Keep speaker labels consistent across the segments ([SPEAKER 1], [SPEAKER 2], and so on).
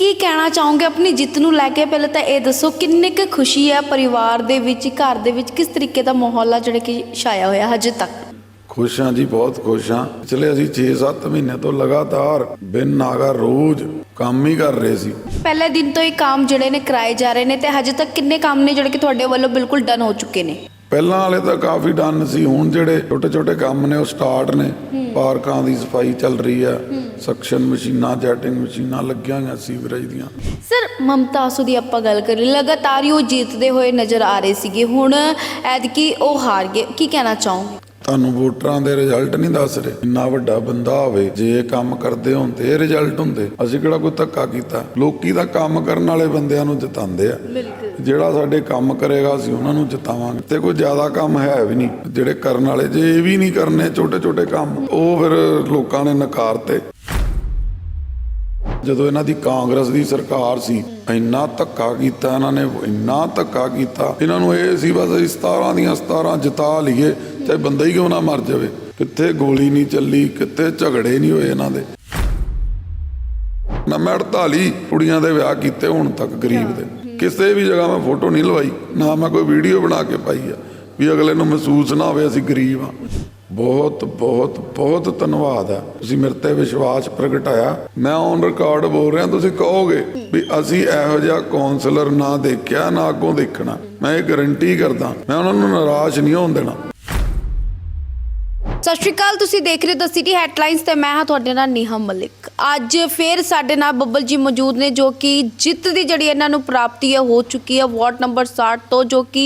[SPEAKER 1] ਕੀ ਕਹਿਣਾ ਚਾਹੋਗੇ ਆਪਣੀ ਜਿੱਤ ਨੂੰ ਲੈ ਕੇ? ਪਹਿਲਾਂ ਤਾਂ ਇਹ ਦੱਸੋ ਕਿੰਨੀ ਕੁ ਖੁਸ਼ੀ ਹੈ ਪਰਿਵਾਰ ਦੇ ਵਿੱਚ ਘਰ ਦੇ ਵਿੱਚ? ਕਿਸ ਤਰੀਕੇ ਦਾ ਮਾਹੌਲ ਆ ਜਿਹੜਾ ਕਿ ਛਾਇਆ ਹੋਇਆ ਹਜੇ ਤੱਕ?
[SPEAKER 2] ਖੁਸ਼ ਹਾਂ ਜੀ ਬਹੁਤ ਖੁਸ਼ ਹਾਂ। ਪਿਛਲੇ ਅਸੀਂ 6-7 ਮਹੀਨੇ ਤੋਂ ਲਗਾਤਾਰ ਬਿਨ ਨਾਗਾ ਰੋਜ਼ ਕੰਮ ਹੀ ਕਰ ਰਹੇ ਸੀ।
[SPEAKER 1] ਪਹਿਲੇ ਦਿਨ ਤੋਂ ਹੀ ਕੰਮ ਜਿਹੜੇ ਨੇ ਕਰਾਏ ਜਾ ਰਹੇ ਨੇ ਤੇ ਹਜੇ ਤੱਕ ਕਿੰਨੇ ਕੰਮ ਨੇ ਜਿਹੜੇ ਕਿ ਤੁਹਾਡੇ ਵੱਲੋਂ ਬਿਲਕੁਲ ਡਨ ਹੋ ਚੁੱਕੇ ਨੇ?
[SPEAKER 2] ਪਹਿਲਾਂ ਵਾਲੇ ਤਾਂ ਕਾਫੀ ਡਨ ਸੀ ਹੁਣ ਜਿਹੜੇ ਛੋਟੇ-ਛੋਟੇ ਕੰਮ ਨੇ ਉਹ ਸਟਾਰਟ ਨੇ। ਪਾਰਕਾਂ ਦੀ ਸਫ਼ਾਈ ਚੱਲ ਰਹੀ ਹੈ। ਸਕਸ਼ਨ ਮਸ਼ੀਨਾਂ ਜੈਟਿੰਗ ਮਸ਼ੀਨਾਂ ਲੱਗੀਆਂ ਹੋਈਆਂ ਸੀਵਰੇਜ ਦੀਆਂ।
[SPEAKER 1] ਸਰ ਮਮਤਾ ਆਸੂ ਦੀ ਆਪਾਂ ਗੱਲ ਕਰੀਏ ਲਗਾਤਾਰ ਹੀ ਉਹ ਜਿੱਤਦੇ ਹੋਏ ਨਜ਼ਰ ਆ ਰਹੇ ਸੀਗੇ। ਹੁਣ ਐਤਕੀ ਉਹ ਹਾਰ ਗਏ। ਕੀ ਕਹਿਣਾ ਚਾਹੋਗੇ?
[SPEAKER 2] ਤੁਹਾਨੂੰ ਵੋਟਰਾਂ ਦੇ ਰਿਜ਼ਲਟ ਨਹੀਂ ਦੱਸ ਰਹੇ। ਇੰਨਾ ਵੱਡਾ ਬੰਦਾ ਹੋਵੇ ਜੇ ਇਹ ਕੰਮ ਕਰਦੇ ਹੁੰਦੇ ਰਿਜ਼ਲਟ ਹੁੰਦੇ। ਅਸੀਂ ਕਿਹੜਾ ਕੋਈ ਧੱਕਾ ਕੀਤਾ? ਲੋਕੀ ਤਾਂ ਕੰਮ ਕਰਨ ਵਾਲੇ ਬੰਦਿਆਂ ਨੂੰ ਜਿਤਾਉਂਦੇ ਆ। ਜਿਹੜਾ ਸਾਡੇ ਕੰਮ ਕਰੇਗਾ ਅਸੀਂ ਉਹਨਾਂ ਨੂੰ ਜਿਤਾਵਾਂਗੇ। ਤੇ ਕੋਈ ਜ਼ਿਆਦਾ ਕੰਮ ਹੈ ਵੀ ਨਹੀਂ। ਜਿਹੜੇ ਕਰਨ ਵਾਲੇ ਜੇ ਇਹ ਵੀ ਨਹੀਂ ਕਰਨੇ ਛੋਟੇ ਛੋਟੇ ਕੰਮ ਉਹ ਫਿਰ ਲੋਕਾਂ ਨੇ ਨਕਾਰਤੇ। ਜਦੋਂ ਇਹਨਾਂ ਦੀ ਕਾਂਗਰਸ ਦੀ ਸਰਕਾਰ ਸੀ, ਇੰਨਾ ਧੱਕਾ ਕੀਤਾ ਇਹਨਾਂ ਨੇ, ਇੰਨਾ ਧੱਕਾ ਕੀਤਾ। ਇਹਨਾਂ ਨੂੰ ਇਹ ਸੀ ਬਸ ਅਸੀਂ 17 ਦੀਆਂ 17 ਜਿਤਾ ਲਈਏ, ਚਾਹੇ ਬੰਦਾ ਹੀ ਕਿਉਂ ਨਾ ਮਰ ਜਾਵੇ। ਕਿੱਥੇ ਗੋਲੀ ਨਹੀਂ ਚੱਲੀ, ਕਿੱਥੇ ਝਗੜੇ ਨਹੀਂ ਹੋਏ ਇਹਨਾਂ ਦੇ। ਨਾ ਮੈਂ 48 ਕੁੜੀਆਂ ਦੇ ਵਿਆਹ ਕੀਤੇ ਹੁਣ ਤੱਕ ਗਰੀਬ ਦੇ। ਕਿਸੇ ਵੀ ਜਗ੍ਹਾ ਮੈਂ ਫੋਟੋ ਨਹੀਂ ਲਵਾਈ, ਨਾ ਮੈਂ ਕੋਈ ਵੀਡੀਓ ਬਣਾ ਕੇ ਪਾਈ ਆ, ਵੀ ਅਗਲੇ ਨੂੰ ਮਹਿਸੂਸ ਨਾ ਹੋਵੇ ਅਸੀਂ ਗਰੀਬ ਆ। ਬਹੁਤ ਬਹੁਤ ਬਹੁਤ ਧੰਨਵਾਦ ਹੈ। ਤੁਸੀਂ ਮੇਰੇ ਤੇ ਵਿਸ਼ਵਾਸ ਪ੍ਰਗਟਾਇਆ ਮੈਂ ਔਨ ਰਿਕਾਰਡ ਬੋਲ ਰਿਹਾ, ਤੁਸੀਂ ਕਹੋਗੇ ਵੀ ਅਸੀਂ ਇਹੋ ਜਿਹਾ ਕਾਉਂਸਲਰ ਨਾ ਦੇਖਿਆ, ਨਾ ਅੱਗੋਂ ਦੇਖਣਾ। ਮੈਂ ਇਹ ਗਾਰੰਟੀ ਕਰਦਾ, ਮੈਂ ਉਹਨਾਂ ਨੂੰ ਨਿਰਾਸ਼ ਨਹੀਂ ਹੋਣ ਦੇਣਾ।
[SPEAKER 1] ਸਤਿ ਸ਼੍ਰੀ ਅਕਾਲ, ਤੁਸੀਂ ਦੇਖ ਰਹੇ ਹੋ ਦ ਸਿਟੀ ਹੈਡਲਾਈਨਸ ਤੇ ਮੈਂ ਹਾਂ ਤੁਹਾਡੇ ਨਾਲ ਨੀਹਾ ਮਲਿਕ। ਅੱਜ ਫੇਰ ਸਾਡੇ ਨਾਲ ਬੱਬਲ ਜੀ ਮੌਜੂਦ ਨੇ ਜੋ ਕਿ ਜਿੱਤ ਦੀ ਜਿਹੜੀ ਇਹਨਾਂ ਨੂੰ ਪ੍ਰਾਪਤੀ ਹੈ, ਹੋ ਚੁੱਕੀ ਹੈ ਵਾਰਡ ਨੰਬਰ 60 ਤੋਂ, ਜੋ ਕਿ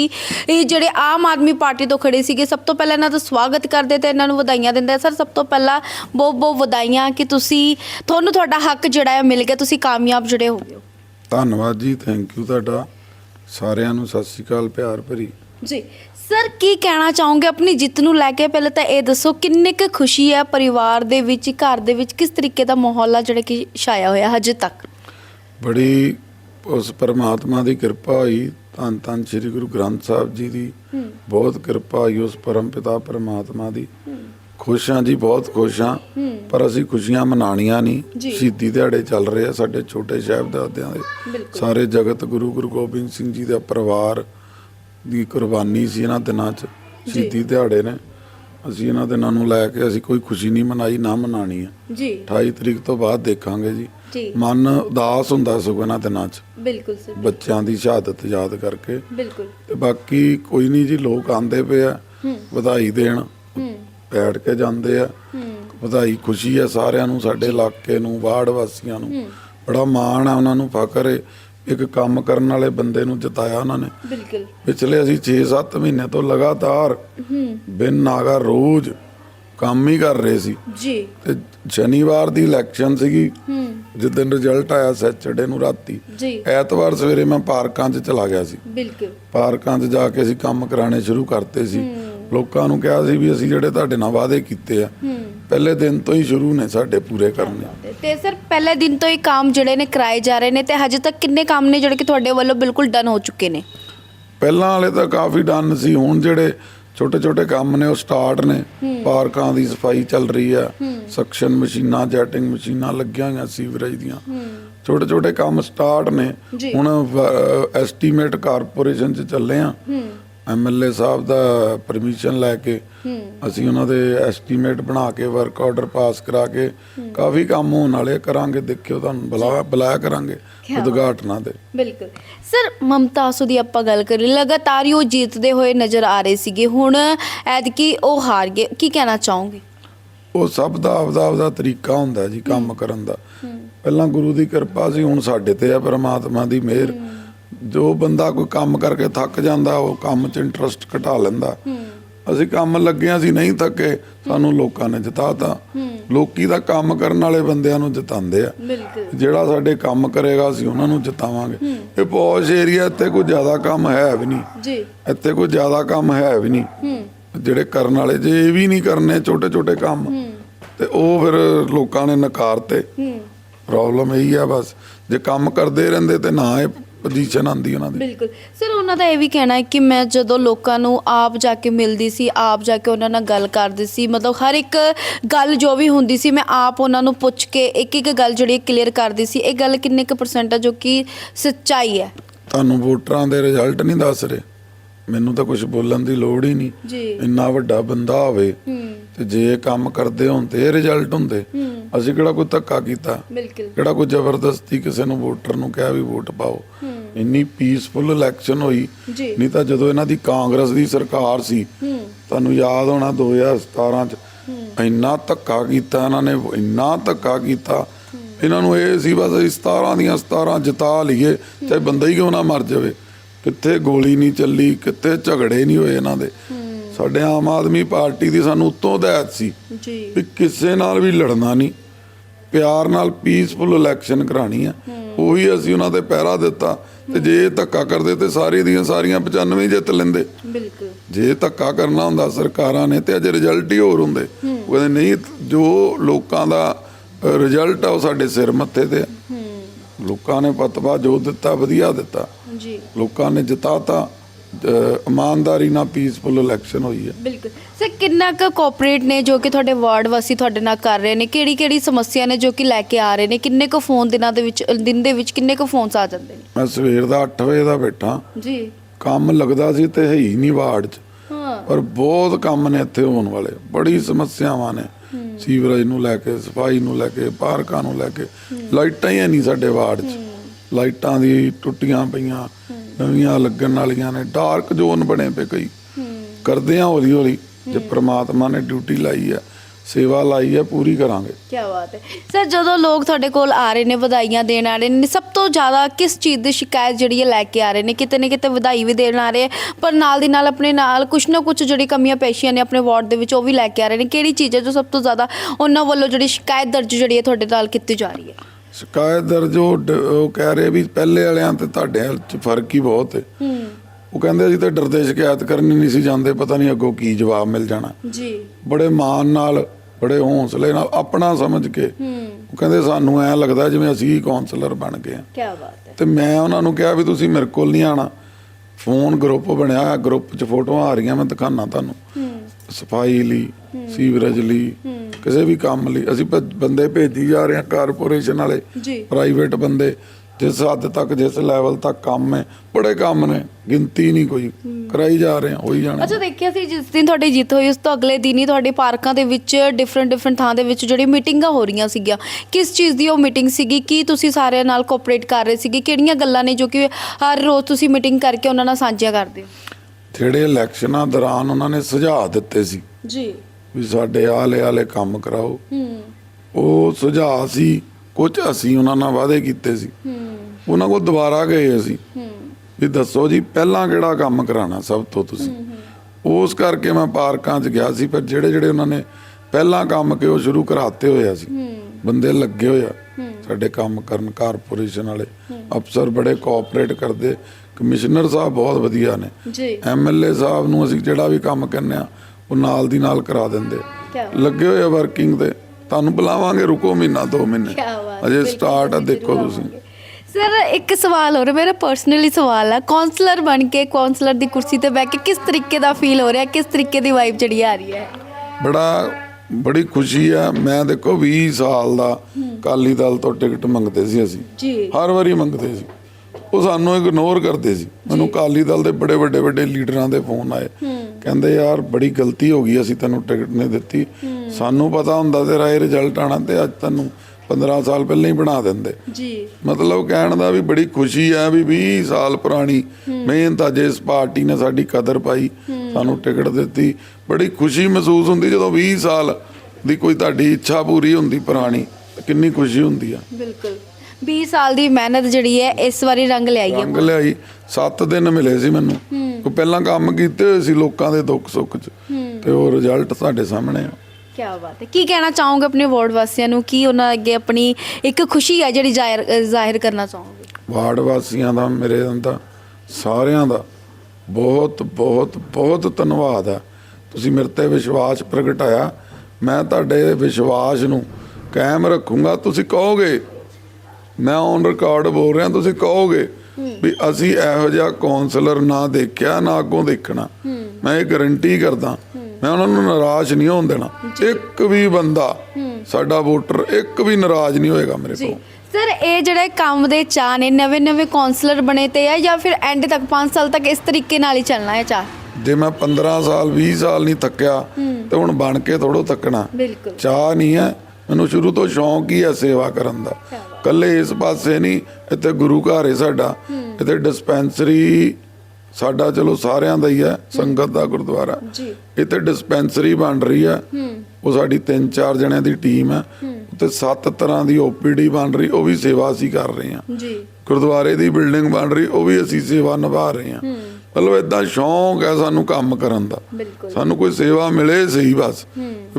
[SPEAKER 1] ਇਹ ਜਿਹੜੇ ਆਮ ਆਦਮੀ ਪਾਰਟੀ ਤੋਂ ਖੜੇ ਸੀਗੇ। ਸਭ ਤੋਂ ਪਹਿਲਾਂ ਇਹਨਾਂ ਦਾ ਸਵਾਗਤ ਕਰਦੇ ਤੇ ਇਹਨਾਂ ਨੂੰ ਵਧਾਈਆਂ ਦਿੰਦੇ ਸਰ, ਸਭ ਤੋਂ ਪਹਿਲਾਂ ਬਹੁਤ ਬਹੁਤ ਵਧਾਈਆਂ ਕਿ ਤੁਸੀਂ, ਤੁਹਾਨੂੰ ਤੁਹਾਡਾ ਹੱਕ ਜਿਹੜਾ ਹੈ, ਮਿਲ ਗਿਆ। ਤੁਸੀਂ ਕਾਮਯਾਬ ਜਿਹੜੇ ਹੋ ਗਏ ਹੋ।
[SPEAKER 2] ਧੰਨਵਾਦ ਜੀ ਥੈਂਕ ਯੂ ਤੁਹਾਡਾ। ਸਾਰਿਆਂ ਨੂੰ ਸਤਿ ਸ਼੍ਰੀ ਅਕਾਲ, ਪਿਆਰ ਭਰੀ।
[SPEAKER 1] ਜੀ। ਸਰ ਕੀ ਕਹਿਣਾ ਚਾਹੋਗੇ ਆਪਣੀ ਜਿੱਤ ਨੂੰ ਲੈ ਕੇ? ਪਹਿਲਾਂ ਤਾਂ ਇਹ ਦੱਸੋ ਕਿੰਨੀ ਕੁ ਖੁਸ਼ੀ ਹੈ ਪਰਿਵਾਰ ਦੇ ਵਿੱਚ ਘਰ ਦੇ ਵਿੱਚ? ਕਿਸ ਤਰੀਕੇ ਦਾ ਮਾਹੌਲ ਆ ਜਿਹੜਾ ਕਿ ਛਾਇਆ ਹੋਇਆ ਹਜੇ ਤੱਕ?
[SPEAKER 2] ਬੜੀ ਉਸ ਪਰਮਾਤਮਾ ਦੀ ਕਿਰਪਾ ਹੋਈ ਧੰਨ ਧੰਨ ਸ੍ਰੀ ਗੁਰੂ ਗ੍ਰੰਥ ਸਾਹਿਬ ਜੀ ਦੀ। ਬਹੁਤ ਕਿਰਪਾ ਹੋਈ ਉਸ ਪਰਮ ਪਿਤਾ ਪਰਮਾਤਮਾ ਦੀ। ਖੁਸ਼ ਹਾਂ ਜੀ ਬਹੁਤ ਖੁਸ਼ ਹਾਂ। ਪਰ ਅਸੀਂ ਖੁਸ਼ੀਆਂ ਮਨਾਣੀਆਂ ਨਹੀਂ। ਸ਼ਹੀਦੀ ਦਿਹਾੜੇ ਚੱਲ ਰਹੇ ਆ ਸਾਡੇ ਛੋਟੇ ਸਾਹਿਬਜ਼ਾਦਿਆਂ ਦੇ। ਸਾਰੇ ਜਗਤ ਗੁਰੂ ਗੁਰੂ ਗੋਬਿੰਦ ਸਿੰਘ ਜੀ ਦਾ ਪਰਿਵਾਰ ਦੀ ਕੁਰਬਾਨੀ ਸੀ ਇਹਨਾਂ ਦਿਨਾਂ 'ਚ। ਸ਼ਹੀਦੀ ਦਿਹਾੜੇ ਨੇ। ਅਸੀਂ ਇਹਨਾਂ ਦਿਨਾਂ ਨੂੰ ਲੈ ਕੇ ਅਸੀਂ ਕੋਈ ਖੁਸ਼ੀ ਨਹੀਂ ਮਨਾਈ ਨਾ ਮਨਾਣੀ ਹੈ
[SPEAKER 1] ਜੀ।
[SPEAKER 2] 28 ਤਰੀਕ ਤੋਂ ਬਾਅਦ ਦੇਖਾਂਗੇ ਜੀ। ਮਨ ਉਦਾਸ ਹੁੰਦਾ ਸਗੋਂ ਇਹਨਾਂ ਦਿਨਾਂ 'ਚ।
[SPEAKER 1] ਬਿਲਕੁਲ ਸਰ
[SPEAKER 2] ਬੱਚਿਆਂ ਦੀ ਸ਼ਹਾਦਤ ਯਾਦ ਕਰਕੇ।
[SPEAKER 1] ਬਿਲਕੁਲ।
[SPEAKER 2] ਤੇ ਬਾਕੀ ਕੋਈ ਨਹੀਂ ਜੀ ਲੋਕ ਆਂਦੇ ਪਏ ਆ। ਵਧਾਈ ਦੇਣ। ਬੈਠ ਕੇ ਜਾਂਦੇ ਆ। ਵਧਾਈ ਖੁਸ਼ੀ ਆ ਸਾਰਿਆਂ ਨੂੰ ਸਾਡੇ ਇਲਾਕੇ ਨੂੰ ਵਾਰਡ ਵਾਸੀਆਂ ਨੂੰ। ਬੜਾ ਮਾਣ ਆ ਉਹਨਾਂ ਨੂੰ ਫਖਰ ਹੈ ਇੱਕ ਕੰਮ ਕਰਨ ਵਾਲੇ ਬੰਦੇ ਨੂੰ ਜਿਤਾਇਆ ਉਹਨਾਂ ਨੇ।
[SPEAKER 1] ਬਿਲਕੁਲ।
[SPEAKER 2] ਪਿਛਲੇ ਅਸੀਂ 6-7 ਮਹੀਨੇ ਤੋਂ ਲਗਾਤਾਰ
[SPEAKER 1] ਹੂੰ।
[SPEAKER 2] ਬਿਨ ਨਾਗਾ ਰੋਜ਼ ਕੰਮ ਹੀ ਕਰ ਰਹੇ ਸੀ।
[SPEAKER 1] ਜੀ।
[SPEAKER 2] ਤੇ ਸ਼ਨੀਵਾਰ ਦੀ ਇਲੈਕਸ਼ਨ ਸੀਗੀ।
[SPEAKER 1] ਹੂੰ।
[SPEAKER 2] ਜਿੱਦਣ ਰਿਜ਼ਲਟ ਆਇਆ ਸੈਚਰਡੇ ਨੂੰ ਰਾਤੀ।
[SPEAKER 1] ਜੀ।
[SPEAKER 2] ਐਤਵਾਰ ਸਵੇਰੇ ਮੈਂ ਪਾਰਕਾਂ 'ਚ ਚਲਾ ਗਿਆ ਸੀ।
[SPEAKER 1] ਬਿਲਕੁਲ।
[SPEAKER 2] ਪਾਰਕਾਂ 'ਚ ਜਾ ਕੇ ਅਸੀਂ ਕੰਮ ਕਰਾਣੇ ਸ਼ੁਰੂ ਕਰਤੇ ਸੀ। ਲੋਕਾਂ ਨੂੰ ਕਿਹਾ ਸੀ ਵੀ ਅਸੀਂ ਜਿਹੜੇ ਤੁਹਾਡੇ ਨਾਲ ਵਾਅਦੇ ਕੀਤੇ ਆ ਪਹਿਲੇ ਦਿਨ ਤੋਂ ਹੀ ਸ਼ੁਰੂ ਨੇ ਸਾਡੇ ਪੂਰੇ ਕਰਨੇ।
[SPEAKER 1] ਤੇ ਸਰ ਪਹਿਲੇ ਦਿਨ ਤੋਂ ਹੀ ਕੰਮ ਜਿਹੜੇ ਨੇ ਕਰਾਏ ਜਾ ਰਹੇ ਨੇ ਤੇ ਹਜੇ ਤੱਕ ਕਿੰਨੇ ਕੰਮ ਨੇ ਜਿਹੜੇ ਕਿ ਤੁਹਾਡੇ ਵੱਲੋਂ ਬਿਲਕੁਲ ਡਨ ਹੋ ਚੁੱਕੇ ਨੇ?
[SPEAKER 2] ਪਹਿਲਾਂ ਵਾਲੇ ਤਾਂ ਕਾਫੀ ਡਨ ਸੀ ਹੁਣ ਜਿਹੜੇ ਛੋਟੇ ਛੋਟੇ ਕੰਮ ਨੇ ਉਹ ਸਟਾਰਟ ਨੇ। ਪਾਰਕਾਂ ਦੀ ਸਫ਼ਾਈ ਚੱਲ ਰਹੀ ਆ ਸਕਸ਼ਨ ਮਸ਼ੀਨਾਂ ਜੈਟਿੰਗ ਮਸ਼ੀਨਾਂ ਲੱਗੀਆਂ ਹੋਈਆਂ ਸੀਵਰੇਜ ਦੀਆਂ। ਛੋਟੇ ਛੋਟੇ ਕੰਮ ਸਟਾਰਟ ਨੇ। ਹੁਣ ਐਸਟੀਮੇਟ ਕਾਰਪੋਰੇਸ਼ਨ 'ਚ ਚੱਲੇ ਆ। ਐਮਐਲਏ ਸਾਹਿਬ ਦਾ ਪਰਮਿਸ਼ਨ ਲੈ ਕੇ ਅਸੀਂ ਉਹਨਾਂ ਦੇ ਐਸਟੀਮੇਟ ਬਣਾ ਕੇ ਵਰਕ ਆਰਡਰ ਪਾਸ ਕਰਾ ਕੇ ਕਾਫੀ ਕੰਮ ਹੋਣ ਵਾਲੇ ਕਰਾਂਗੇ ਦੇਖਿਓ ਤੁਹਾਨੂੰ ਬੁਲਾ ਬੁਲਾਇਆ ਕਰਾਂਗੇ। ਉਦਘਾਟਨਾਂ ਦੇ
[SPEAKER 1] ਬਿਲਕੁਲ। ਸਰ ਮਮਤਾ ਆਸੂ ਦੀ ਆਪਾਂ ਗੱਲ ਕਰੀਏ ਲਗਾਤਾਰ ਹੀ ਉਹ ਜਿੱਤਦੇ ਹੋਏ ਨਜ਼ਰ ਆ ਰਹੇ ਸੀਗੇ। ਹੁਣ ਐਤਕੀ ਉਹ ਹਾਰ ਗਏ ਕੀ ਕਹਿਣਾ ਚਾਹੋਗੇ?
[SPEAKER 2] ਉਹ ਸਭ ਦਾ ਆਪਦਾ ਆਪਦਾ ਤਰੀਕਾ ਹੁੰਦਾ ਜੀ ਕੰਮ ਕਰਨ ਦਾ। ਪਹਿਲਾਂ ਗੁਰੂ ਦੀ ਕਿਰਪਾ ਸੀ ਹੁਣ ਸਾਡੇ ਤੇ ਆ ਪਰਮਾਤਮਾ ਦੀ ਮਿਹਰ। ਜੋ ਬੰਦਾ ਕੋਈ ਕੰਮ ਕਰਕੇ ਥੱਕ ਜਾਂਦਾ ਉਹ ਕੰਮ 'ਚ ਇੰਟਰਸਟ ਘਟਾ ਲੈਂਦਾ। ਅਸੀਂ ਕੰਮ ਲੱਗਿਆ ਸੀ ਨਹੀਂ ਥੱਕੇ ਸਾਨੂੰ ਲੋਕਾਂ ਨੇ ਜਿਤਾਤਾ। ਲੋਕੀ ਤਾਂ ਕੰਮ ਕਰਨ ਵਾਲੇ ਬੰਦਿਆਂ ਨੂੰ ਜਿਤਾਉਂਦੇ ਆ। ਜਿਹੜਾ ਸਾਡੇ ਕੰਮ ਕਰੇਗਾ ਅਸੀਂ ਉਹਨਾਂ ਨੂੰ ਜਿਤਾਵਾਂਗੇ। ਇਹ ਪੌਸ਼ ਏਰੀਆ ਇੱਥੇ ਕੋਈ ਜ਼ਿਆਦਾ ਕੰਮ ਹੈ ਵੀ ਨਹੀਂ।
[SPEAKER 1] ਜੀ।
[SPEAKER 2] ਇੱਥੇ ਕੋਈ ਜ਼ਿਆਦਾ ਕੰਮ ਹੈ ਵੀ ਨਹੀਂ। ਜਿਹੜੇ ਕਰਨ ਵਾਲੇ ਜੇ ਇਹ ਵੀ ਨਹੀਂ ਕਰਨੇ ਛੋਟੇ ਛੋਟੇ ਕੰਮ ਤੇ ਉਹ ਫਿਰ ਲੋਕਾਂ ਨੇ ਨਕਾਰਤੇ। ਪ੍ਰੋਬਲਮ ਇਹੀ ਆ ਬਸ। ਜੇ ਕੰਮ ਕਰਦੇ ਰਹਿੰਦੇ ਤੇ ਨਾ ਇਹ ਪੋਜੀਸ਼ਨ ਆਂਦੀ ਉਹਨਾਂ ਦੀ।
[SPEAKER 1] ਬਿਲਕੁਲ। ਸਰ ਉਹਨਾਂ ਦਾ ਇਹ ਵੀ ਕਹਿਣਾ ਹੈ ਕਿ ਮੈਂ ਜਦੋਂ ਲੋਕਾਂ ਨੂੰ ਆਪ ਜਾ ਕੇ ਮਿਲਦੀ ਸੀ ਆਪ ਜਾ ਕੇ ਉਹਨਾਂ ਨਾਲ ਗੱਲ ਕਰਦੀ ਸੀ ਮਤਲਬ ਹਰ ਇੱਕ ਗੱਲ ਜੋ ਵੀ ਹੁੰਦੀ ਸੀ ਮੈਂ ਆਪ ਉਹਨਾਂ ਨੂੰ ਪੁੱਛ ਕੇ ਇੱਕ ਇੱਕ ਗੱਲ ਜਿਹੜੀ ਕਲੀਅਰ ਕਰਦੀ ਸੀ ਇਹ ਗੱਲ ਕਿੰਨੇ ਕੁ ਪਰਸੈਂਟ ਹੈ ਜੋ ਕਿ ਸੱਚਾਈ ਹੈ?
[SPEAKER 2] ਤੁਹਾਨੂੰ ਵੋਟਰਾਂ ਦੇ ਰਿਜ਼ਲਟ ਨਹੀਂ ਦੱਸ ਰਹੇ। ਮੈਨੂੰ ਤਾਂ ਕੁਝ ਬੋਲਣ ਦੀ ਲੋੜ ਹੀ ਨਹੀਂ।
[SPEAKER 1] ਜੀ।
[SPEAKER 2] ਇੰਨਾ ਵੱਡਾ ਬੰਦਾ ਹੋਵੇ ਤੇ ਜੇ ਇਹ ਕੰਮ ਕਰਦੇ ਹੁੰਦੇ ਇਹ ਰਿਜ਼ਲਟ ਹੁੰਦੇ। ਅਸੀਂ ਕਿਹੜਾ ਕੋਈ ਧੱਕਾ ਕੀਤਾ?
[SPEAKER 1] ਬਿਲਕੁਲ।
[SPEAKER 2] ਕਿਹੜਾ ਕੋਈ ਜ਼ਬਰਦਸਤੀ ਕਿਸੇ ਨੂੰ ਵੋਟਰ ਨੂੰ ਕਿਹਾ ਵੀ ਵੋਟ ਪਾਓ? ਇੰਨੀ ਪੀਸਫੁਲ ਇਲੈਕਸ਼ਨ ਹੋਈ। ਨਹੀਂ ਤਾਂ ਜਦੋਂ ਇਹਨਾਂ ਦੀ ਕਾਂਗਰਸ ਦੀ ਸਰਕਾਰ ਸੀ ਤੁਹਾਨੂੰ ਯਾਦ ਹੋਣਾ 2017 ਚ? ਇੰਨਾ ਧੱਕਾ ਕੀਤਾ ਇਹਨਾਂ ਨੇ ਇੰਨਾ ਧੱਕਾ ਕੀਤਾ। ਇਹਨਾਂ ਨੂੰ ਇਹ ਸੀ ਬਸ ਅਸੀਂ 17 ਦੀਆਂ 17 ਜਿਤਾ ਲਈਏ ਚਾਹੇ ਬੰਦਾ ਹੀ ਕਿਉਂ ਨਾ ਮਰ ਜਾਵੇ। ਕਿੱਥੇ ਗੋਲੀ ਨਹੀਂ ਚੱਲੀ ਕਿੱਥੇ ਝਗੜੇ ਨਹੀਂ ਹੋਏ ਇਹਨਾਂ ਦੇ। ਸਾਡੇ ਆਮ ਆਦਮੀ ਪਾਰਟੀ ਦੀ ਸਾਨੂੰ ਉੱਤੋਂ ਹਦਾਇਤ ਸੀ
[SPEAKER 1] ਜੀ।
[SPEAKER 2] ਵੀ ਕਿਸੇ ਨਾਲ ਵੀ ਲੜਨਾ ਨਹੀਂ। ਪਿਆਰ ਨਾਲ ਪੀਸਫੁਲ ਇਲੈਕਸ਼ਨ ਕਰਾਣੀ ਆ। ਉਹੀ ਅਸੀਂ ਉਹਨਾਂ ਤੇ ਪਹਿਰਾ ਦਿੱਤਾ ਤੇ ਜੇ ਧੱਕਾ ਕਰਦੇ ਤੇ ਸਾਰੀ ਦੀਆਂ ਸਾਰੀਆਂ 95 ਜਿੱਤ ਲੈਂਦੇ।
[SPEAKER 1] ਬਿਲਕੁਲ।
[SPEAKER 2] ਜੇ ਧੱਕਾ ਕਰਨਾ ਹੁੰਦਾ ਸਰਕਾਰਾਂ ਨੇ ਤੇ ਅਜੇ ਰਿਜ਼ਲਟ ਹੀ ਹੋਰ ਹੁੰਦੇ। ਉਹ ਕਹਿੰਦੇ ਨਹੀਂ ਜੋ ਲੋਕਾਂ ਦਾ ਰਿਜ਼ਲਟ ਆ ਉਹ ਸਾਡੇ ਸਿਰ ਮੱਥੇ ਤੇ ਲੋਕਾਂ ਨੇ ਪਤਵਾ ਜੋ ਦਿੱਤਾ ਵਧੀਆ ਦਿੱਤਾ।
[SPEAKER 1] ਜੀ।
[SPEAKER 2] ਲੋਕਾਂ ਨੇ ਜਿਤਾਤਾ। ਇਮਾਨਦਾਰੀ ਨਾਲ ਪੀਸਫੁਲ ਇਲੈਕਸ਼ਨ ਹੋਈ ਹੈ।
[SPEAKER 1] ਬਿਲਕੁਲ। ਸਰ ਕਿੰਨਾ ਕੁ ਕੋਆਪਰੇਟ ਨੇ ਜੋ ਕਿ ਤੁਹਾਡੇ ਵਾਰਡ ਵਾਸੀ ਤੁਹਾਡੇ ਨਾਲ ਕਰ ਰਹੇ ਨੇ? ਕਿਹੜੀ ਕਿਹੜੀ ਸਮੱਸਿਆ ਨੇ ਜੋ ਕਿ ਲੈ ਕੇ ਆ ਰਹੇ ਨੇ? ਕਿੰਨੇ ਕੁ ਫੋਨ ਦਿਨਾਂ ਦੇ ਵਿੱਚ ਦਿਨ ਦੇ ਵਿੱਚ ਕਿੰਨੇ ਕੁ ਫੋਨਸ ਆ ਜਾਂਦੇ ਨੇ?
[SPEAKER 2] ਮੈਂ ਸਵੇਰ ਦਾ 8 ਵਜੇ ਦਾ ਬੈਠਾ।
[SPEAKER 1] ਜੀ।
[SPEAKER 2] ਕੰਮ ਲੱਗਦਾ ਸੀ ਤੇ ਹੈ ਹੀ ਨਹੀਂ ਵਾਰਡ 'ਚ।
[SPEAKER 1] ਹਾਂ।
[SPEAKER 2] ਪਰ ਬਹੁਤ ਕੰਮ ਨੇ ਇੱਥੇ ਹੋਣ ਵਾਲੇ। ਬੜੀ ਸਮੱਸਿਆਵਾਂ ਨੇ। ਸੀਵਰੇਜ ਨੂੰ ਲੈ ਕੇ ਸਫ਼ਾਈ ਨੂੰ ਲੈ ਕੇ ਪਾਰਕਾਂ ਨੂੰ ਲੈ ਕੇ। ਲਾਈਟਾਂ ਹੀ ਹੈ ਨਹੀਂ ਸਾਡੇ ਵਾਰਡ 'ਚ। ਲਾਈਟਾਂ ਦੀ ਟੁੱਟੀਆਂ ਪਈਆਂ। ਨਵੀਆਂ ਲੱਗਣ ਵਾਲੀਆਂ ਨੇ ਡਾਰਕ ਜ਼ੋਨ ਬਣੇ ਪਏ ਕਈ। ਕਰਦੇ ਆ ਹੌਲੀ ਹੌਲੀ ਜੇ ਪ੍ਰਮਾਤਮਾ ਨੇ ਡਿਊਟੀ ਲਾਈ ਹੈ ਸੇਵਾ ਲਾਈ ਹੈ ਪੂਰੀ ਕਰਾਂਗੇ।
[SPEAKER 1] ਕੀ ਬਾਤ ਹੈ। ਸਰ, ਜਦੋਂ ਲੋਕ ਤੁਹਾਡੇ ਕੋਲ ਆ ਰਹੇ ਨੇ, ਵਧਾਈਆਂ ਦੇਣ ਆ ਰਹੇ ਨੇ, ਸਭ ਤੋਂ ਜ਼ਿਆਦਾ ਕਿਸ ਚੀਜ਼ ਦੀ ਸ਼ਿਕਾਇਤ ਜਿਹੜੀ ਹੈ ਲੈ ਕੇ ਆ ਰਹੇ ਨੇ? ਕਿਤੇ ਨਾ ਕਿਤੇ ਵਧਾਈ ਵੀ ਦੇਣ ਆ ਰਹੇ ਪਰ ਨਾਲ ਦੀ ਨਾਲ ਆਪਣੇ ਨਾਲ ਕੁਛ ਨਾ ਕੁਛ ਜਿਹੜੀ ਕਮੀਆਂ ਪੇਸ਼ੀਆਂ ਨੇ ਆਪਣੇ ਵਾਰਡ ਦੇ ਵਿੱਚ, ਉਹ ਵੀ ਲੈ ਕੇ ਆ ਰਹੇ ਨੇ। ਕਿਹੜੀ ਚੀਜ਼ ਹੈ ਜੋ ਸਭ ਤੋਂ ਜ਼ਿਆਦਾ ਉਹਨਾਂ ਵੱਲੋਂ ਜਿਹੜੀ ਸ਼ਿਕਾਇਤ ਦਰਜ ਜਿਹੜੀ ਹੈ ਤੁਹਾਡੇ ਨਾਲ ਕੀਤੀ ਜਾ ਰਹੀ ਹੈ?
[SPEAKER 2] ਸ਼ਿਕਾਇਤ ਦਰਜ ਉਹ ਡ- ਉਹ ਕਹਿ ਰਹੇ ਵੀ ਪਹਿਲੇ ਵਾਲਿਆਂ ਤੇ ਤੁਹਾਡੇ ਵਾਲ 'ਚ ਫ਼ਰਕ ਹੀ ਬਹੁਤ ਹੈ
[SPEAKER 1] ਹੂੰ।
[SPEAKER 2] ਉਹ ਕਹਿੰਦੇ ਅਸੀਂ ਤਾਂ ਡਰਦੇ ਸ਼ਿਕਾਇਤ ਕਰਨੀ ਨਹੀਂ ਸੀ ਜਾਂਦੇ ਪਤਾ ਨਹੀਂ ਅੱਗੋਂ ਕੀ ਜਵਾਬ ਮਿਲ ਜਾਣਾ।
[SPEAKER 1] ਜੀ।
[SPEAKER 2] ਬੜੇ ਮਾਣ ਨਾਲ ਬੜੇ ਹੌਸਲੇ ਨਾਲ ਆਪਣਾ ਸਮਝ ਕੇ।
[SPEAKER 1] ਹੂੰ।
[SPEAKER 2] ਉਹ ਕਹਿੰਦੇ ਸਾਨੂੰ ਐ ਲੱਗਦਾ ਜਿਵੇਂ ਅਸੀਂ ਹੀ ਕਾਉਂਸਲਰ ਬਣ ਗਏ ਆ
[SPEAKER 1] ਕੀ ਬਾਤ ਹੈ।
[SPEAKER 2] ਤੇ ਮੈਂ ਉਹਨਾਂ ਨੂੰ ਕਿਹਾ ਵੀ ਤੁਸੀਂ ਮੇਰੇ ਕੋਲ ਨਹੀਂ ਆਣਾ ਫੋਨ ਗਰੁੱਪ ਬਣਿਆ ਗਰੁੱਪ 'ਚ ਫੋਟੋਆਂ ਆ ਰਹੀਆਂ ਮੈਂ ਦਿਖਾਣਾ ਤੁਹਾਨੂੰ।
[SPEAKER 1] ਹੂੰ।
[SPEAKER 2] ਸਫ਼ਾਈ ਲਈ ਸੀਵਰੇਜ ਲਈ ਕਿਸੇ ਵੀ ਕੰਮ ਲਈ। ਅਸੀਂ ਭ- ਬੰਦੇ ਭੇਜੀ ਜਾ ਰਹੇ ਹਾਂ ਕਾਰਪੋਰੇਸ਼ਨ ਵਾਲੇ
[SPEAKER 1] ਜੀ।
[SPEAKER 2] ਪ੍ਰਾਈਵੇਟ ਬੰਦੇ ਜਿਸ ਹੱਦ ਤੱਕ ਜਿਸ ਲੈਵਲ ਤੱਕ ਕੰਮ ਹੈ। ਬੜੇ ਕੰਮ ਨੇ ਗਿਣਤੀ ਨਹੀਂ ਕੋਈ। ਕਰਾਈ ਜਾ ਰਹੇ ਹਾਂ ਹੋਈ ਜਾਣਾ।
[SPEAKER 1] ਅੱਛਾ ਦੇਖਿਆ ਸੀ ਜਿਸ ਦਿਨ ਤੁਹਾਡੀ ਜਿੱਤ ਹੋਈ ਉਸ ਤੋਂ ਅਗਲੇ ਦਿਨ ਹੀ ਤੁਹਾਡੇ ਪਾਰਕਾਂ ਦੇ ਵਿੱਚ ਡਿਫਰੈਂਟ ਡਿਫਰੈਂਟ ਥਾਂ ਦੇ ਵਿੱਚ ਜਿਹੜੀ ਮੀਟਿੰਗਾਂ ਹੋ ਰਹੀਆਂ ਸੀਗੀਆਂ। ਕਿਸ ਚੀਜ਼ ਦੀ ਉਹ ਮੀਟਿੰਗ ਸੀਗੀ? ਕੀ ਤੁਸੀਂ ਸਾਰਿਆਂ ਨਾਲ ਕੋਆਪਰੇਟ ਕਰ ਰਹੇ ਸੀਗੇ? ਕਿਹੜੀਆਂ ਗੱਲਾਂ ਨੇ ਜੋ ਕਿ ਹਰ ਰੋਜ਼ ਤੁਸੀਂ ਮੀਟਿੰਗ ਕਰਕੇ ਉਹਨਾਂ ਨਾਲ ਸਾਂਝੀਆਂ ਕਰਦੇ ਹੋ?
[SPEAKER 2] ਜਿਹੜੇ ਇਲੈਕਸ਼ਨਾਂ ਦੌਰਾਨ ਉਹਨਾਂ ਨੇ ਸੁਝਾਅ ਦਿੱਤੇ ਸੀ
[SPEAKER 1] ਜੀ।
[SPEAKER 2] ਵੀ ਸਾਡੇ ਆਲੇ ਆਲੇ ਕੰਮ ਕਰਾਓ।
[SPEAKER 1] ਹੂੰ।
[SPEAKER 2] ਉਹ ਸੁਝਾਅ ਸੀ ਕੁਝ ਅਸੀਂ ਉਹਨਾਂ ਨਾਲ ਵਾਅਦੇ ਕੀਤੇ ਸੀ।
[SPEAKER 1] ਹੂੰ।
[SPEAKER 2] ਉਹਨਾਂ ਕੋਲ ਦੁਬਾਰਾ ਗਏ ਅਸੀਂ।
[SPEAKER 1] ਹੂੰ।
[SPEAKER 2] ਵੀ ਦੱਸੋ ਜੀ ਪਹਿਲਾਂ ਕਿਹੜਾ ਕੰਮ ਕਰਾਣਾ ਸਭ ਤੋਂ ਤੁਸੀਂ? ਉਸ ਕਰਕੇ ਮੈਂ ਪਾਰਕਾਂ 'ਚ ਗਿਆ ਸੀ ਪਰ ਜਿਹੜੇ ਜਿਹੜੇ ਉਹਨਾਂ ਨੇ ਪਹਿਲਾਂ ਕੰਮ ਕਿ ਉਹ ਸ਼ੁਰੂ ਕਰਾਤੇ ਹੋਇਆ ਸੀ। ਬੰਦੇ ਲੱਗੇ ਹੋਇਆ ਸਾਡੇ ਕੰਮ ਕਰਨ ਕਾਰਪੋਰੇਸ਼ਨ ਵਾਲੇ ਅਫਸਰ ਬੜੇ ਕੋਆਪਰੇਟ ਕਰਦੇ। ਕਮਿਸ਼ਨਰ ਸਾਹਿਬ ਬਹੁਤ ਵਧੀਆ ਨੇ।
[SPEAKER 1] ਜੀ।
[SPEAKER 2] ਐਮਐਲਏ ਸਾਹਿਬ ਨੂੰ ਅਸੀਂ ਜਿਹੜਾ ਵੀ ਕੰਮ ਕਰਨੇ ਆ ਉਹ ਨਾਲ ਦੀ ਨਾਲ ਕਰਾ ਦਿੰਦੇ। ਲੱਗੇ ਹੋਏ ਆ ਵਰਕਿੰਗ ਤੇ। ਤੁਹਾਨੂੰ ਬੁਲਾਵਾਂਗੇ ਰੁਕੋ ਮਹੀਨਾ ਦੋ ਮਹੀਨੇ। ਅਜੇ ਸਟਾਰਟ ਆ ਦੇਖੋ ਤੁਸੀਂ।
[SPEAKER 1] ਸਰ ਇੱਕ ਸਵਾਲ ਹੋ ਰਿਹਾ ਮੇਰਾ ਪਰਸਨਲੀ ਸਵਾਲ ਹੈ ਕਾਉਂਸਲਰ ਬਣ ਕੇ ਕਾਉਂਸਲਰ ਦੀ ਕੁਰਸੀ ਤੇ ਬਹਿ ਕੇ ਕਿਸ ਤਰੀਕੇ ਦਾ ਫੀਲ ਹੋ ਰਿਹਾ? ਕਿਸ ਤਰੀਕੇ ਦੀ ਵਾਈਬ ਜਿਹੜੀ ਆ ਰਹੀ ਹੈ?
[SPEAKER 2] ਬੜਾ ਬੜੀ ਖੁਸ਼ੀ ਆ। ਮੈਂ ਦੇਖੋ 20 ਸਾਲ ਦਾ ਕਾਲੀ ਦਲ ਤੋਂ ਟਿਕਟ ਮੰਗਦੇ ਸੀ ਅਸੀਂ।
[SPEAKER 1] ਜੀ।
[SPEAKER 2] ਹਰ ਵਾਰੀ ਮੰਗਦੇ ਸੀ। ਉਹ ਸਾਨੂੰ ਇਗਨੋਰ ਕਰਦੇ ਸੀ। ਮੈਨੂੰ ਕਾਲੀ ਦਲ ਦੇ ਬੜੇ ਵੱਡੇ ਵੱਡੇ ਲੀਡਰਾਂ ਦੇ ਫੋਨ ਆਏ। ਕਹਿੰਦੇ ਯਾਰ ਬੜੀ ਗਲਤੀ ਹੋ ਗਈ ਅਸੀਂ ਤੈਨੂੰ ਟਿਕਟ ਨਹੀਂ ਦਿੱਤੀ। ਸਾਨੂੰ ਪਤਾ ਹੁੰਦਾ ਤੇਰਾ ਇਹ ਰਿਜ਼ਲਟ ਆਣਾ ਤੇ ਅੱਜ ਤੈਨੂੰ 15 ਸਾਲ ਪਹਿਲਾਂ ਹੀ ਬਣਾ ਦਿੰਦੇ।
[SPEAKER 1] ਜੀ।
[SPEAKER 2] ਮਤਲਬ ਕਹਿਣ ਦਾ ਵੀ ਬੜੀ ਖੁਸ਼ੀ ਹੈ ਵੀ 20 ਸਾਲ ਪੁਰਾਣੀ ਮਿਹਨਤ ਆ ਜਿਸ ਪਾਰਟੀ ਨੇ ਸਾਡੀ ਕਦਰ ਪਾਈ ਸਾਨੂੰ ਟਿਕਟ ਦਿੱਤੀ। ਬੜੀ ਖੁਸ਼ੀ ਮਹਿਸੂਸ ਹੁੰਦੀ ਜਦੋਂ 20 ਸਾਲ ਦੀ ਕੋਈ ਤੁਹਾਡੀ ਇੱਛਾ ਪੂਰੀ ਹੁੰਦੀ ਪੁਰਾਣੀ ਕਿੰਨੀ ਖੁਸ਼ੀ ਹੁੰਦੀ ਆ।
[SPEAKER 1] ਬਿਲਕੁਲ। 20 ਸਾਲ ਦੀ ਮਿਹਨਤ ਜਿਹੜੀ ਹੈ ਇਸ ਵਾਰੀ ਰੰਗ ਲਿਆਈ ਹੈ।
[SPEAKER 2] ਰੰਗ ਲਿਆਈ। 7 ਦਿਨ ਮਿਲੇ ਸੀ ਮੈਨੂੰ। ਉਹ ਪਹਿਲਾਂ ਕੰਮ ਕੀਤੇ ਹੋਏ ਸੀ ਲੋਕਾਂ ਦੇ ਦੁੱਖ ਸੁੱਖ 'ਚ। ਤੇ ਉਹ ਰਿਜ਼ਲਟ ਤੁਹਾਡੇ ਸਾਹਮਣੇ ਆ।
[SPEAKER 1] ਕੀ ਬਾਤ ਹੈ। ਕੀ ਕਹਿਣਾ ਚਾਹੋਗੇ ਆਪਣੇ ਵਾਰਡ ਵਾਸੀਆਂ ਨੂੰ? ਕੀ ਉਹਨਾਂ ਅੱਗੇ ਆਪਣੀ ਇੱਕ ਖੁਸ਼ੀ ਹੈ ਜਿਹੜੀ ਜ਼ਾਹਿਰ ਕਰਨਾ ਚਾਹੋਗੇ?
[SPEAKER 2] ਵਾਰਡ ਵਾਸੀਆਂ ਦਾ ਮੇਰੇ ਦਾ ਸਾਰਿਆਂ ਦਾ ਬਹੁਤ ਬਹੁਤ ਬਹੁਤ ਧੰਨਵਾਦ ਹੈ। ਤੁਸੀਂ ਮੇਰੇ ਤੇ ਵਿਸ਼ਵਾਸ ਪ੍ਰਗਟਾਇਆ। ਮੈਂ ਤੁਹਾਡੇ ਵਿਸ਼ਵਾਸ ਨੂੰ ਕਾਇਮ ਰੱਖੂੰਗਾ। ਤੁਸੀਂ ਕਹੋਗੇ ਮੈਂ ਔਨ ਰਿਕਾਰਡ ਬੋਲ ਰਿਹਾ ਤੁਸੀਂ ਕਹੋਗੇ ਵੀ ਅਸੀਂ ਇਹੋ ਜਿਹਾ ਕਾਉਂਸਲਰ ਨਾ ਦੇਖਿਆ ਨਾ ਅੱਗੋਂ ਦੇਖਣਾ। ਮੈਂ ਇਹ ਗਾਰੰਟੀ ਕਰਦਾ ਮੈਂ ਉਹਨਾਂ ਨੂੰ ਨਾਰਾਜ਼ ਨਹੀਂ ਹੋਣ ਦੇਣਾ। ਇੱਕ ਵੀ ਬੰਦਾ ਸਾਡਾ ਵੋਟਰ ਇੱਕ ਵੀ ਨਾਰਾਜ਼ ਨਹੀਂ ਹੋਏਗਾ ਮੇਰੇ ਕੋਲ
[SPEAKER 1] ਸਰ ਇਹ ਜਿਹੜੇ ਕੰਮ ਦੇ ਚਾਹ ਨੇ ਨਵੇਂ ਨਵੇਂ ਕਾਉਂਸਲਰ ਬਣੇ ਤੇ ਆ ਜਾਂ ਫਿਰ ਐਂਡ ਤੱਕ 5 ਸਾਲ ਤੱਕ ਇਸ ਤਰੀਕੇ ਨਾਲ ਹੀ ਚੱਲਣਾ ਹੈ ਚਾਹ
[SPEAKER 2] ਜੇ ਮੈਂ 15 ਸਾਲ 20 ਸਾਲ ਨਹੀਂ ਥੱਕਿਆ ਤੇ ਹੁਣ ਬਣ ਕੇ ਥੋੜੋ ਥੱਕਣਾ। ਚਾਹ ਨਹੀਂ ਹੈ। ਮੈਨੂੰ ਸ਼ੁਰੂ ਤੋਂ ਸ਼ੌਂਕ ਹੀ ਹੈ ਸੇਵਾ ਕਰਨ ਦਾ। ਕੱਲੇ ਇਸ ਪਾਸੇ ਨਹੀਂ ਇੱਥੇ ਗੁਰੂ ਘਰ ਹੈ ਸਾਡਾ। ਇੱਥੇ ਡਿਸਪੈਂਸਰੀ ਸਾਡਾ ਚਲੋ ਸਾਰਿਆਂ ਦਾ ਹੀ ਹੈ। ਸੰਗਤ ਦਾ ਗੁਰਦੁਆਰਾ।
[SPEAKER 1] ਜੀ।
[SPEAKER 2] ਇੱਥੇ ਡਿਸਪੈਂਸਰੀ ਬਣ ਰਹੀ ਹੈ। ਉਹ ਸਾਡੀ ਤਿੰਨ ਚਾਰ ਜਣਿਆਂ ਦੀ ਟੀਮ ਹੈ। ਉੱਤੇ ਸੱਤ ਤਰ੍ਹਾਂ ਦੀ ਓਪੀਡੀ ਬਣ ਰਹੀ ਉਹ ਵੀ ਸੇਵਾ ਅਸੀਂ ਕਰ ਰਹੇ ਹਾਂ
[SPEAKER 1] ਜੀ।
[SPEAKER 2] ਗੁਰਦੁਆਰੇ ਦੀ ਬਿਲਡਿੰਗ ਬਣ ਰਹੀ ਉਹ ਵੀ ਅਸੀਂ ਸੇਵਾ ਨਿਭਾ ਰਹੇ ਹਾਂ। ਮਤਲਬ ਇਦਾਂ ਸ਼ੌਂਕ ਹੈ ਸਾਨੂੰ ਕੰਮ ਕਰਨ ਦਾ। ਸਾਨੂੰ ਕੋਈ ਸੇਵਾ ਮਿਲੇ ਸਹੀ ਬਸ।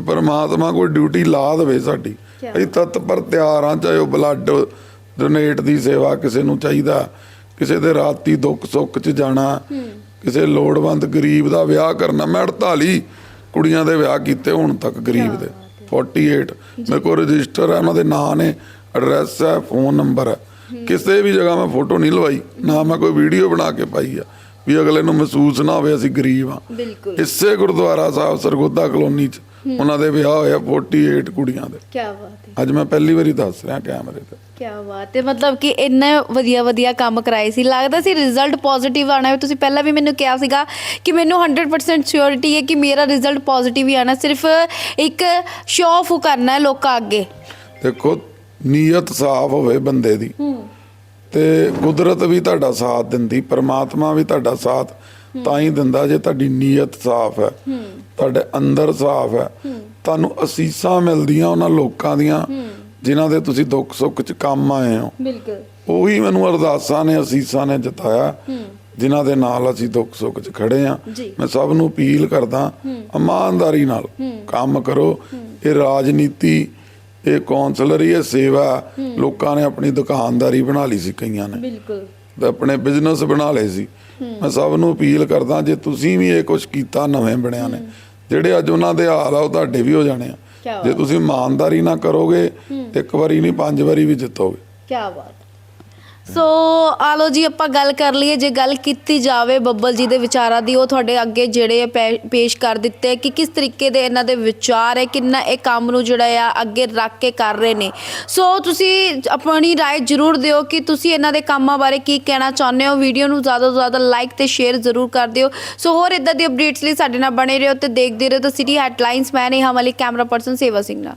[SPEAKER 2] ਪਰਮਾਤਮਾ ਕੋਈ ਡਿਊਟੀ ਲਾ ਦੇਵੇ ਸਾਡੀ। ਅਸੀਂ ਤਤਪਰ ਤਿਆਰ ਹਾਂ ਚਾਹੇ ਉਹ ਬਲੱਡ ਡੋਨੇਟ ਦੀ ਸੇਵਾ ਕਿਸੇ ਨੂੰ ਚਾਹੀਦਾ। ਕਿਸੇ ਦੇ ਰਾਤੀ ਦੁੱਖ ਸੁੱਖ 'ਚ ਜਾਣਾ। ਕਿਸੇ ਲੋੜਵੰਦ ਗਰੀਬ ਦਾ ਵਿਆਹ ਕਰਨਾ। ਮੈਂ 48 ਕੁੜੀਆਂ ਦੇ ਵਿਆਹ ਕੀਤੇ ਹੁਣ ਤੱਕ ਗਰੀਬ ਦੇ। 48 ਮੇਰੇ ਕੋਲ ਰਜਿਸਟਰ ਹੈ ਉਹਨਾਂ ਦੇ ਨਾਂ ਨੇ। ਐਡਰੈਸ ਹੈ ਫੋਨ ਨੰਬਰ ਹੈ। ਕਿਸੇ ਵੀ ਜਗ੍ਹਾ ਮੈਂ ਫੋਟੋ ਨਹੀਂ ਲਵਾਈ। ਨਾ ਮੈਂ ਕੋਈ ਵੀਡੀਓ ਬਣਾ ਕੇ ਪਾਈ ਆ। ਵੀ ਅਗਲੇ ਨੂੰ ਮਹਿਸੂਸ ਨਾ ਹੋਵੇ ਅਸੀਂ ਗਰੀਬ ਆ
[SPEAKER 1] ਬਿਲਕੁਲ।
[SPEAKER 2] ਇਸੇ ਗੁਰਦੁਆਰਾ ਸਾਹਿਬ ਸਰਗੋਦਾ ਕਲੋਨੀ ਚ ਉਹਨਾਂ ਦੇ ਵਿਆਹ ਹੋਇਆ 48 ਕੁੜੀਆਂ ਦੇ।
[SPEAKER 1] ਕੀ ਬਾਤ ਹੈ।
[SPEAKER 2] ਅੱਜ ਮੈਂ ਪਹਿਲੀ ਵਾਰੀ ਦੱਸ ਰਿਹਾ ਕੈਮਰੇ ਤੇ।
[SPEAKER 1] ਕੀ ਬਾਤ ਹੈ। ਮਤਲਬ ਕਿ ਇੰਨੇ ਵਧੀਆ ਵਧੀਆ ਕੰਮ ਕਰਾਏ ਸੀ। ਲੱਗਦਾ ਸੀ ਰਿਜ਼ਲਟ ਪੋਜ਼ਿਟਿਵ ਆਣਾ ਹੈ। ਤੁਸੀਂ ਪਹਿਲਾਂ ਵੀ ਮੈਨੂੰ ਕਿਹਾ ਸੀਗਾ ਕਿ ਮੈਨੂੰ 100% ਸਿਓਰਿਟੀ ਹੈ ਕਿ ਮੇਰਾ ਰਿਜ਼ਲਟ ਪੋਜ਼ਿਟਿਵ ਹੀ ਆਣਾ ਸਿਰਫ ਇੱਕ ਸ਼ੋਅ ਆਫ ਕਰਨਾ ਹੈ ਲੋਕਾਂ ਅੱਗੇ।
[SPEAKER 2] ਦੇਖੋ ਨੀਅਤ ਸਾਫ਼ ਹੋਵੇ ਬੰਦੇ ਦੀ। ਤੇ ਕੁਦਰਤ ਵੀ ਤੁਹਾਡਾ ਸਾਥ ਦਿੰਦੀ ਪਰਮਾਤਮਾ ਵੀ ਤੁਹਾਡਾ ਸਾਥ ਤਾਂ ਹੀ ਦਿੰਦਾ ਜੇ ਤੁਹਾਡੀ ਨੀਅਤ ਸਾਫ਼ ਹੈ ਤੁਹਾਡੇ ਅੰਦਰ ਸਾਫ਼ ਹੈ। ਤੁਹਾਨੂੰ ਅਸੀਸਾਂ ਮਿਲਦੀਆਂ ਉਹਨਾਂ ਲੋਕਾਂ ਦੀਆਂ ਜਿਨ੍ਹਾਂ ਦੇ ਤੁਸੀਂ ਦੁੱਖ ਸੁੱਖ 'ਚ ਕੰਮ ਆਏ ਹੋ।
[SPEAKER 1] ਬਿਲਕੁਲ।
[SPEAKER 2] ਉਹੀ ਮੈਨੂੰ ਅਰਦਾਸਾਂ ਨੇ ਅਸੀਸਾਂ ਨੇ ਜਿਤਾਇਆ ਜਿਨ੍ਹਾਂ ਦੇ ਨਾਲ ਅਸੀਂ ਦੁੱਖ ਸੁੱਖ 'ਚ ਖੜੇ ਆ। ਮੈਂ ਸਭ ਨੂੰ ਅਪੀਲ ਕਰਦਾ ਇਮਾਨਦਾਰੀ ਨਾਲ ਕੰਮ ਕਰੋ। ਇਹ ਰਾਜਨੀਤੀ ਇਹ ਕੌਂਸਲਰੀ ਇਹ ਸੇਵਾ ਲੋਕਾਂ ਨੇ ਆਪਣੀ ਦੁਕਾਨਦਾਰੀ ਬਣਾ ਲਈ ਸੀ ਕਈਆਂ ਨੇ।
[SPEAKER 1] ਬਿਲਕੁਲ।
[SPEAKER 2] ਤੇ ਆਪਣੇ ਬਿਜ਼ਨਸ ਬਣਾ ਲਏ ਸੀ। ਮੈਂ ਸਭ ਨੂੰ ਅਪੀਲ ਕਰਦਾ ਜੇ ਤੁਸੀਂ ਵੀ ਇਹ ਕੁਝ ਕੀਤਾ ਨਵੇਂ ਬਣਿਆ ਨੇ ਜਿਹੜੇ ਅੱਜ ਉਹਨਾਂ ਦੇ ਹਾਲ ਆ ਉਹ ਤੁਹਾਡੇ ਵੀ ਹੋ ਜਾਣੇ ਆ। ਜੇ ਤੁਸੀਂ ਇਮਾਨਦਾਰੀ ਨਾ ਕਰੋਗੇ ਇੱਕ ਵਾਰੀ ਨਹੀਂ ਪੰਜ ਵਾਰੀ ਵੀ ਜਿੱਤੋਗੇ।
[SPEAKER 1] ਕੀ ਬਾਤ। ਸੋ ਆਲੋ ਜੀ ਆਪਾਂ ਗੱਲ ਕਰ ਲਈਏ ਜੇ ਗੱਲ ਕੀਤੀ ਜਾਵੇ ਬੱਬਲ ਜੀ ਦੇ ਵਿਚਾਰਾਂ ਦੀ ਉਹ ਤੁਹਾਡੇ ਅੱਗੇ ਜਿਹੜੇ ਆ ਪੈ- ਪੇਸ਼ ਕਰ ਦਿੱਤੇ ਕਿ ਕਿਸ ਤਰੀਕੇ ਦੇ ਇਹਨਾਂ ਦੇ ਵਿਚਾਰ ਹੈ ਕਿੰਨਾ ਇਹ ਕੰਮ ਨੂੰ ਜਿਹੜਾ ਆ ਅੱਗੇ ਰੱਖ ਕੇ ਕਰ ਰਹੇ ਨੇ ਸੋ ਤੁਸੀਂ ਆਪਣੀ رائے ਜ਼ਰੂਰ ਦਿਓ ਕਿ ਤੁਸੀਂ ਇਹਨਾਂ ਦੇ ਕੰਮਾਂ ਬਾਰੇ ਕੀ ਕਹਿਣਾ ਚਾਹੁੰਦੇ ਹੋ ਵੀਡੀਓ ਨੂੰ ਜ਼ਿਆਦਾ ਤੋਂ ਜ਼ਿਆਦਾ ਲਾਈਕ ਤੇ ਸ਼ੇਅਰ ਜ਼ਰੂਰ ਕਰ ਦਿਓ ਸੋ ਹੋਰ ਇਦਾਂ ਦੀ ਅਪਡੇਟਸ ਲਈ ਸਾਡੇ ਨਾਲ ਬਣੇ ਰਹੋ ਤੇ ਦੇਖਦੇ ਰਹੋ ਤਾਂ ਸਿਟੀ ਹੈਡਲਾਈਨਸ ਮੈਂ ਨੇ ਹਮਾਲੀ ਕੈਮਰਾ ਪਰਸਨ ਸੇਵਾ ਸਿੰਘ ਨਾਲ